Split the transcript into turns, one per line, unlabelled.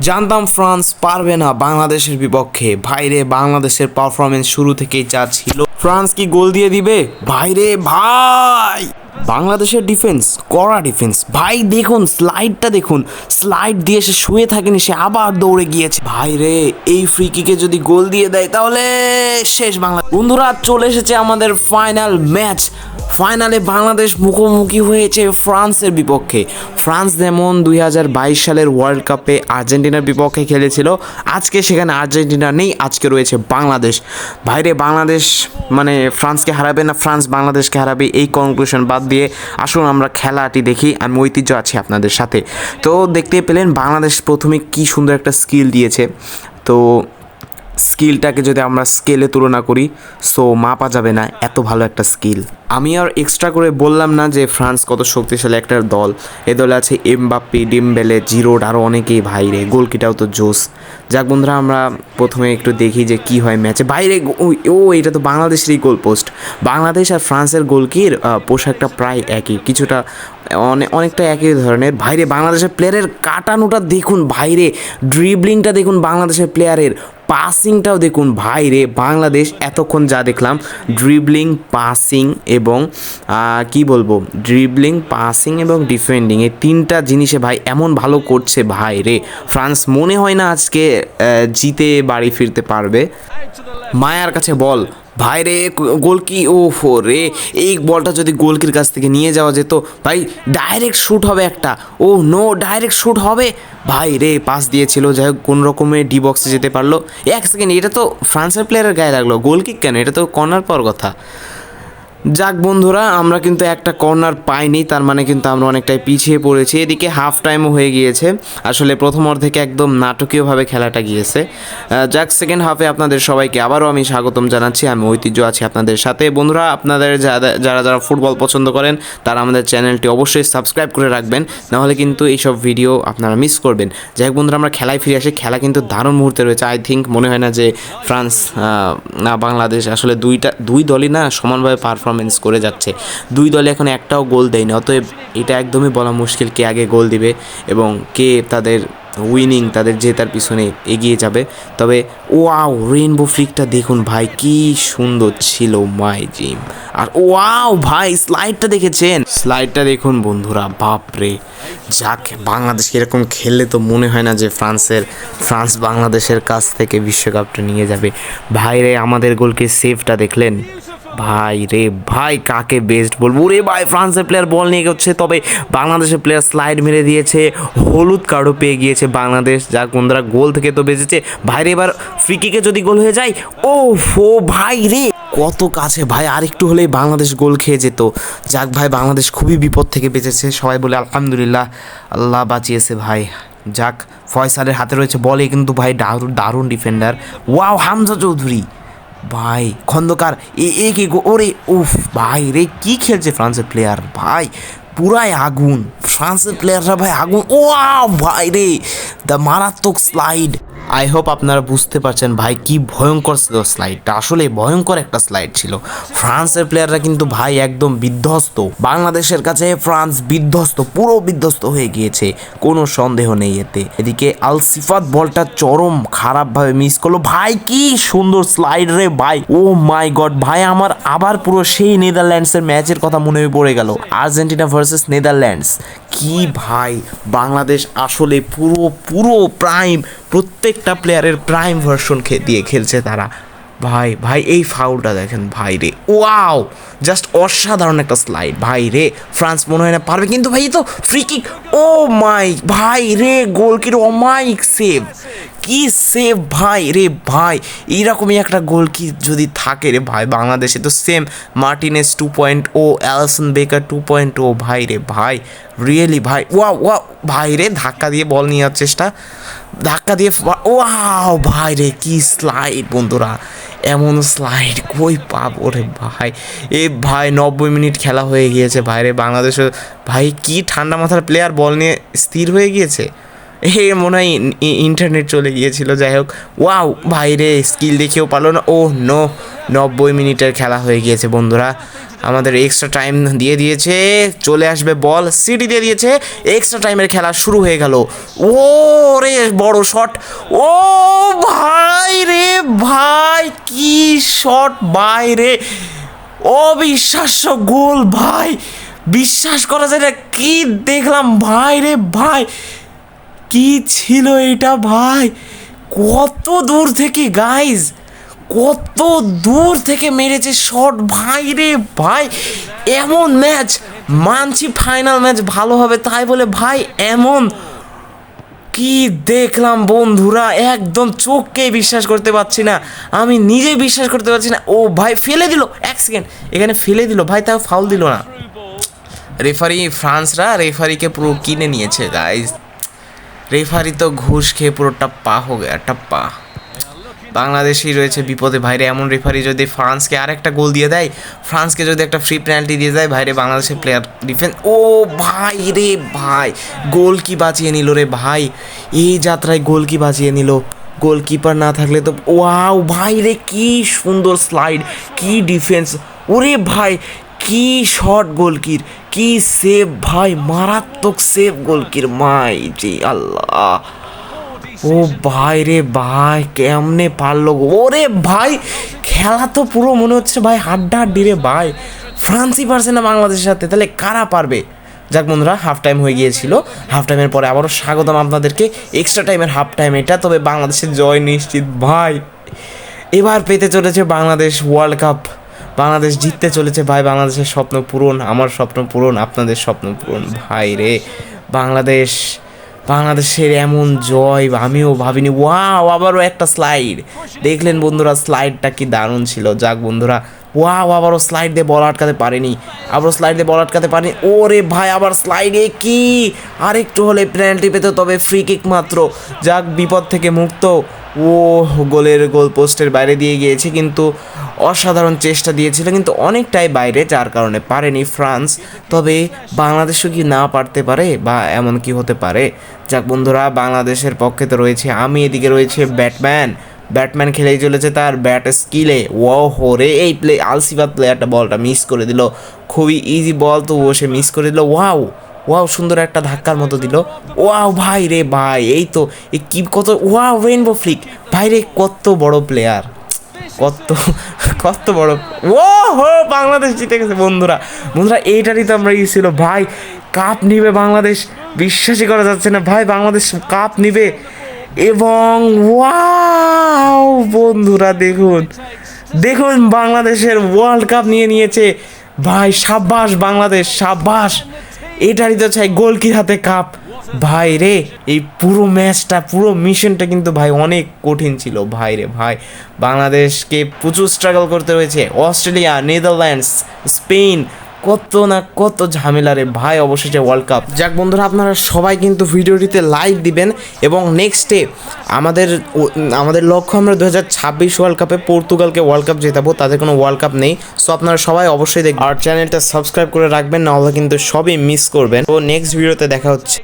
জানতাম ফ্রান্স পারবে না বাংলাদেশের বিপক্ষে। ভাইরে, বাংলাদেশের পারফরমেন্স শুরু থেকেই যা ছিল। ফ্রান্স কি গোল দিয়ে দিবে? ভাইরে, ভাই! বাংলাদেশের ডিফেন্স কড়া ডিফেন্স ভাই, দেখুন স্লাইডটা দেখুন। স্লাইড দিয়ে সে শুয়ে থাকেনি, সে আবার দৌড়ে গিয়েছে। ভাই রে, এই ফ্রি কিকে যদি গোল দিয়ে দেয়, তাহলে শেষ বাংলা বন্ধুরা, চলে এসেছে আমাদের ফাইনাল ম্যাচ ফাইনালে বাংলাদেশ মুখোমুখি হয়েছে ফ্রান্সের বিপক্ষে। ফ্রান্স যেমন দুই হাজার বাইশ সালের ওয়ার্ল্ড কাপে আর্জেন্টিনার বিপক্ষে খেলেছিল, আজকে সেখানে আর্জেন্টিনা নেই, আজকে রয়েছে বাংলাদেশ। বাইরে বাংলাদেশ মানে ফ্রান্সকে হারাবে না, ফ্রান্স বাংলাদেশকে হারাবে, এই কনক্লুশন বাদ দিয়ে আসুন আমরা খেলাটি দেখি আমি ঐতিহ্য আছি আপনাদের সাথে। তো দেখতে পেলেন বাংলাদেশ প্রথমে কি সুন্দর একটা স্কিল দিয়েছে। তো স্কিলটাকে যদি আমরা স্কেলে তুলনা করি সো মাপা যাবে না, এত ভালো একটা স্কিল আমি আর এক্সট্রা করে বললাম না যে ফ্রান্স কত শক্তিশালী একটা দল। এ দলে আছে এমবাপ্পি, ডিমবেলে, জিরোড আরও অনেকেই ভাইরে গোলকিটাও তো জোস যাক বন্ধুরা, আমরা প্রথমে একটু দেখি যে কি হয় ম্যাচে। বাইরে ও, এটা তো বাংলাদেশেরই গোল পোস্ট বাংলাদেশ আর ফ্রান্সের গোলকির পোশাকটা প্রায় একই। কিছুটা অনেক অনেকটা একই ধরনের। বাইরে বাংলাদেশের প্লেয়ারের কাটানোটা দেখুন, বাইরে ড্রিবলিংটা দেখুন বাংলাদেশের প্লেয়ারের পাসিংটাও দেখুন ভাইরে বাংলাদেশ এতক্ষণ যা দেখলাম ড্রিবলিং পাসিং এবং কি বলব ড্রিবলিং পাসিং এবং ডিফেন্ডিং এই তিনটা জিনিসে ভাই এমন ভালো করছে ভাই রে। ফ্রান্স মনে হয় না আজকে জিতে বাড়ি ফিরতে পারবে। মায়ার কাছে বল, ভাই রে গোলকি ও ফো রে এই বলটা যদি গোলকির কাছ থেকে নিয়ে যাওয়া যেত, ভাই ডাইরেক্ট শ্যুট হবে একটা। ও নো ডাইরেক্ট শ্যুট হবে। ভাই রে পাস দিয়েছিল, যাই হোক, কোন রকমে ডি বক্সে যেতে পারল। এক সেকেন্ড এটা তো ফ্রান্সের প্লেয়ারের গায়ে লাগল। গোলকিক কেন? এটা তো কর্নার পাওয়ার কথা। যাক বন্ধুরা, আমরা কিন্তু একটা কর্নার পাইনি, তার মানে কিন্তু আমরা অনেকটাই পিছিয়ে পড়েছি। এদিকে হাফ টাইমও হয়ে গিয়েছে। আসলে প্রথম অর্ধেকে একদম নাটকীয়ভাবে খেলাটা গিয়েছে। যাক সেকেন্ড হাফে আপনাদের সবাইকে আবারও আমি স্বাগতম জানাচ্ছি। আমি ঐতিহ্য আছি আপনাদের সাথে। বন্ধুরা, আপনাদের যারা যারা ফুটবল পছন্দ করেন, তারা আমাদের চ্যানেলটি অবশ্যই সাবস্ক্রাইব করে রাখবেন। নাহলে কিন্তু এইসব ভিডিও আপনারা মিস করবেন। যাই হোক বন্ধুরা, আমরা খেলায় ফিরে আসি। খেলা কিন্তু দারুণ মুহূর্তে রয়েছে। আই থিঙ্ক মনে হয় না যে ফ্রান্স না, বাংলাদেশ আসলে দুইটা, দুই দলই না, সমানভাবে পারফরমেন্স করে যাচ্ছে। দুই দলে এখন একটাও গোল দেয়নি, অতএব এটা একদমই বলা মুশকিল কে আগে গোল দিবে এবং কে তাদের উইনিং তাদের জেতার পিছনে এগিয়ে যাবে। তবে ওয়াও রেইনবো ফ্লিকটা দেখুন ভাই, কি সুন্দর ছিল মাই জিম আর ওয়াও ভাই স্লাইডটা দেখেছেন? স্লাইডটা দেখুন বন্ধুরা, বাপরে। যাক, বাংলাদেশ এরকম খেললে তো মনে হয় না যে ফ্রান্সের, ফ্রান্স বাংলাদেশের কাছ থেকে বিশ্বকাপটা নিয়ে যাবে। ভাই রে আমাদের গোলকে সেভটা দেখলেন। ভাই রে ভাই, কাকে বেস্ট বলব? রে ভাই, ফ্রান্সের প্লেয়ার বল নিয়ে গেছে, তবে বাংলাদেশের প্লেয়ার স্লাইড মেরে দিয়েছে, হলুদ কার্ডও পেয়ে গিয়েছে বাংলাদেশ যাক বন্ধুরা গোল থেকে তো বেঁচেছে। ভাই রে, এবার ফ্রি কিকে যদি গোল হয়ে যায় ও ফো ভাই রে, কত কাছে ভাই আরেকটু হলেই বাংলাদেশ গোল খেয়ে যেত। যাক ভাই, বাংলাদেশ খুবই বিপদ থেকে বেঁচেছে, সবাই বলে আলহামদুলিল্লাহ, আল্লাহ বাঁচিয়েছে ভাই। যাক, ফয়সালের হাতে রয়েছে বলে কিন্তু ভাই দারুণ দারুণ ডিফেন্ডার ওয়াও, হামজা চৌধুরী। ভাই, খন্দকার, এ এ কে গো? ওরে, উফ, ভাই রে, কি খেলছে ফ্রান্সের প্লেয়ার ভাই, পুরাই আগুন। ফ্রান্সের প্লেয়াররা ভাই আগুন। ও ভাই রে দ্য মারাত্মক স্লাইড আই হোপ আপনারা বুঝতে পারছেন ভাই কি ভয়ঙ্কর ছিল স্লাইডটা আসলে ভয়ঙ্কর একটা স্লাইড ছিল। ফ্রান্সের প্লেয়াররা কিন্তু ভাই একদম বিধ্বস্ত। বাংলাদেশের কাছে ফ্রান্স বিধ্বস্ত, পুরো বিধ্বস্ত হয়ে গিয়েছে। কোনো সন্দেহ নেই এতে। এদিকে আল সিফাত বলটা চরম খারাপভাবে মিস করল। ভাই, কি সুন্দর স্লাইড রে ভাই। ও মাই গড ভাই, আমার আবার পুরো সেই নেদারল্যান্ডসের ম্যাচের কথা মনে পড়ে গেল। Argentina versus Netherlands. কি ভাই, বাংলাদেশ আসলে পুরো পুরো প্রাইম প্রত্যেকটা প্লেয়ারের প্রাইম ভার্সন দিয়ে খেলছে তারা। ভাই ভাই, এই ফাউলটা দেখেন, ভাই রে। ওয়াও জাস্ট অসাধারণ একটা স্লাইড ভাই রে। ফ্রান্স মনে হয় না পারবে, কিন্তু ভাই তো ফ্রি কিক ও মাই ভাই রে গোল গোলকির অমাইক সেভ কি সেভ ভাই রে ভাই? এইরকমই একটা গোল কি যদি থাকে রে ভাই? বাংলাদেশে তো সেম মার্টিনেস টু পয়েন্ট ও অ্যালসন বেকার টু পয়েন্ট ও ভাই রে ভাই। রিয়েলি ভাই? ওয়া ওয়া ভাই রে, ধাক্কা দিয়ে বল নেওয়ার চেষ্টা। ধাক্কা দিয়ে ওয়াও ভাই রে, কি স্লাইড বন্ধুরা। এমন স্লাইড কই পাবো রে ভাই? এ ভাই, নব্বই মিনিট খেলা হয়ে গিয়েছে ভাই রে। বাংলাদেশে ভাই কি ঠান্ডা মাথার প্লেয়ার বল নিয়ে স্থির হয়ে গিয়েছে? এ মনে হয় ইন্টারনেট চলে গিয়েছিল, যাই হোক। ওয়াও ভাই রে স্কিল দেখেও পারল না। ও নো, নব্বই মিনিটের খেলা হয়ে গিয়েছে, বন্ধুরা। আমাদের এক্সট্রা টাইম দিয়ে দিয়েছে। চলে আসবে বল সিটি দিয়ে দিয়েছে। এক্সট্রা টাইমের খেলা শুরু হয়ে গেল। ও রে বড় শট ও ভাই রে ভাই, কি শট বাইরে অবিশ্বাস্য গোল, ভাই। বিশ্বাস করা যায় না, কি দেখলাম ভাই রে ভাই। কি ছিল এটা ভাই? কত দূর থেকে গাইজ কত দূর থেকে মেরেছে শট ভাই রে ভাই। এমন ম্যাচ মানছি ফাইনাল ম্যাচ ভালো হবে, তাই বলে ভাই এমন কি দেখলাম বন্ধুরা, একদম চোখকে বিশ্বাস করতে পারছি না। আমি নিজে বিশ্বাস করতে পারছি না। ও ভাই ফেলে দিল, এক সেকেন্ড এখানে ফেলে দিল, ভাই তাও ফাউল দিল না। রেফারি ফ্রান্সরা রেফারিকে পুরো কিনে নিয়েছে গাইজ রেফারি তো ঘুষ খেয়ে পুরো টাপ্পা হো গেয়া টাপ্পা বাংলাদেশই রয়েছে বিপদে। ভাইরে, এমন রেফারি যদি ফ্রান্সকে আরেকটা গোল দিয়ে দেয়, ফ্রান্সকে যদি একটা ফ্রি পেনাল্টি দিয়ে দেয়, ভাইরে, বাংলাদেশের প্লেয়ার ডিফেন্স ও ভাই রে ভাই, গোল কি বাঁচিয়ে নিল রে ভাই? এই যাত্রায় গোল কি বাঁচিয়ে নিল? গোলকিপার না থাকলে তো ওয়াও ভাই রে কি সুন্দর স্লাইড কি ডিফেন্স ওরে ভাই কি শট গোলকির, কি সেভ ভাই, মারাত্মক সেভ গোলকির, মাই জি আল্লাহ। ও ভাই রে ভাই, কেমনে পারল? ওরে ভাই, খেলা তো পুরো মনে হচ্ছে ভাই হাড্ডা হাড্ডি রে ভাই। ফ্রান্সই পারছে না বাংলাদেশের সাথে, তাহলে কারা পারবে? যাক বন্ধুরা হাফ টাইম হয়ে গিয়েছিল। হাফ টাইমের পরে আবারও স্বাগতম আপনাদেরকে। এক্সট্রা টাইমের হাফ টাইম এটা, তবে বাংলাদেশের জয় নিশ্চিত ভাই। এবার পেতে চলেছে বাংলাদেশ ওয়ার্ল্ড কাপ বাংলাদেশ জিততে চলেছে। ভাই, বাংলাদেশের স্বপ্ন পূরণ, আমার স্বপ্ন পূরণ, আপনাদের স্বপ্ন পূরণ। ভাই রে, বাংলাদেশ, বাংলাদেশের এমন জয়, আমিও ভাবিনি। ওয়াও, আবারও একটা স্লাইড। দেখলেন বন্ধুরা, স্লাইডটা কি দারুণ ছিল। যাক বন্ধুরা, ওয়াও, আবারও স্লাইড দিয়ে বল আটকাতে পারেনি। আবারও স্লাইড দিয়ে বল আটকাতে পারেনি। ওরে ভাই, আবার স্লাইডে কি? আরেকটু হলে পেনাল্টি পেতে, তবে ফ্রি কিক মাত্র। যাক, বিপদ থেকে মুক্ত। ও গোলের গোল পোস্টের বাইরে দিয়ে গিয়েছে, কিন্তু অসাধারণ চেষ্টা দিয়েছিল, কিন্তু অনেকটাই বাইরে, যার কারণে পারেনি ফ্রান্স। তবে বাংলাদেশও কি না পারতে পারে, বা এমন কি হতে পারে? যাক বন্ধুরা, বাংলাদেশের পক্ষে তো রয়েছে, আমি এদিকে রয়েছে ব্যাটম্যান। ব্যাটম্যান খেলেই চলেছে তার ব্যাট স্কিলে। ও হো রে, এই প্লে আলসিবাদ প্লেয়ারটা বলটা মিস করে দিল। খুবই ইজি বল তো ও সে মিস করে দিল। ওয়াও! ওয়াও, সুন্দর একটা ধাক্কার মতো দিল। ওয়াও, ভাই রে ভাই, এই তো, এ কি কত, ওয়াও রেইনবো ফ্লিক ভাই রে, কত বড় প্লেয়ার কত কত বড় ও হো বাংলাদেশ জিতে গেছে, বন্ধুরা। বন্ধুরা, এইটারই তো আমরা ছিল, ভাই কাপ নিবে বাংলাদেশ। বিশ্বাসই করা যাচ্ছে না, ভাই, বাংলাদেশ কাপ নিবে। এবং ওয়াও, বন্ধুরা, দেখুন দেখুন, বাংলাদেশের ওয়ার্ল্ড কাপ নিয়ে নিয়েছে। ভাই, সাব্বাস, বাংলাদেশ, সাব্বাস। এটারই তো চাই গোলকির হাতে কাপ। ভাই রে, এই পুরো ম্যাচটা, পুরো মিশনটা কিন্তু ভাই অনেক কঠিন ছিল। ভাই রে ভাই, বাংলাদেশকে প্রচুর স্ট্রাগল করতে হয়েছে। অস্ট্রেলিয়া, নেদারল্যান্ডস, স্পেন কত না কত ঝামেলা রে ভাই, অবশেষে ওয়ার্ল্ড কাপ যাক বন্ধুরা, আপনারা সবাই কিন্তু ভিডিওটিতে লাইক দিবেন এবং নেক্সটে আমাদের আমাদের লক্ষ্য আমরা দু হাজার ছাব্বিশ ওয়ার্ল্ড কাপে পর্তুগালকে ওয়ার্ল্ড কাপ জেতাবো, তাদের কোনো ওয়ার্ল্ড কাপ নেই। সো আপনারা সবাই অবশ্যই দেখবেন। আর চ্যানেলটা সাবস্ক্রাইব করে রাখবেন না হলে কিন্তু সবই মিস করবেন। ও নেক্সট ভিডিওতে দেখা হচ্ছে।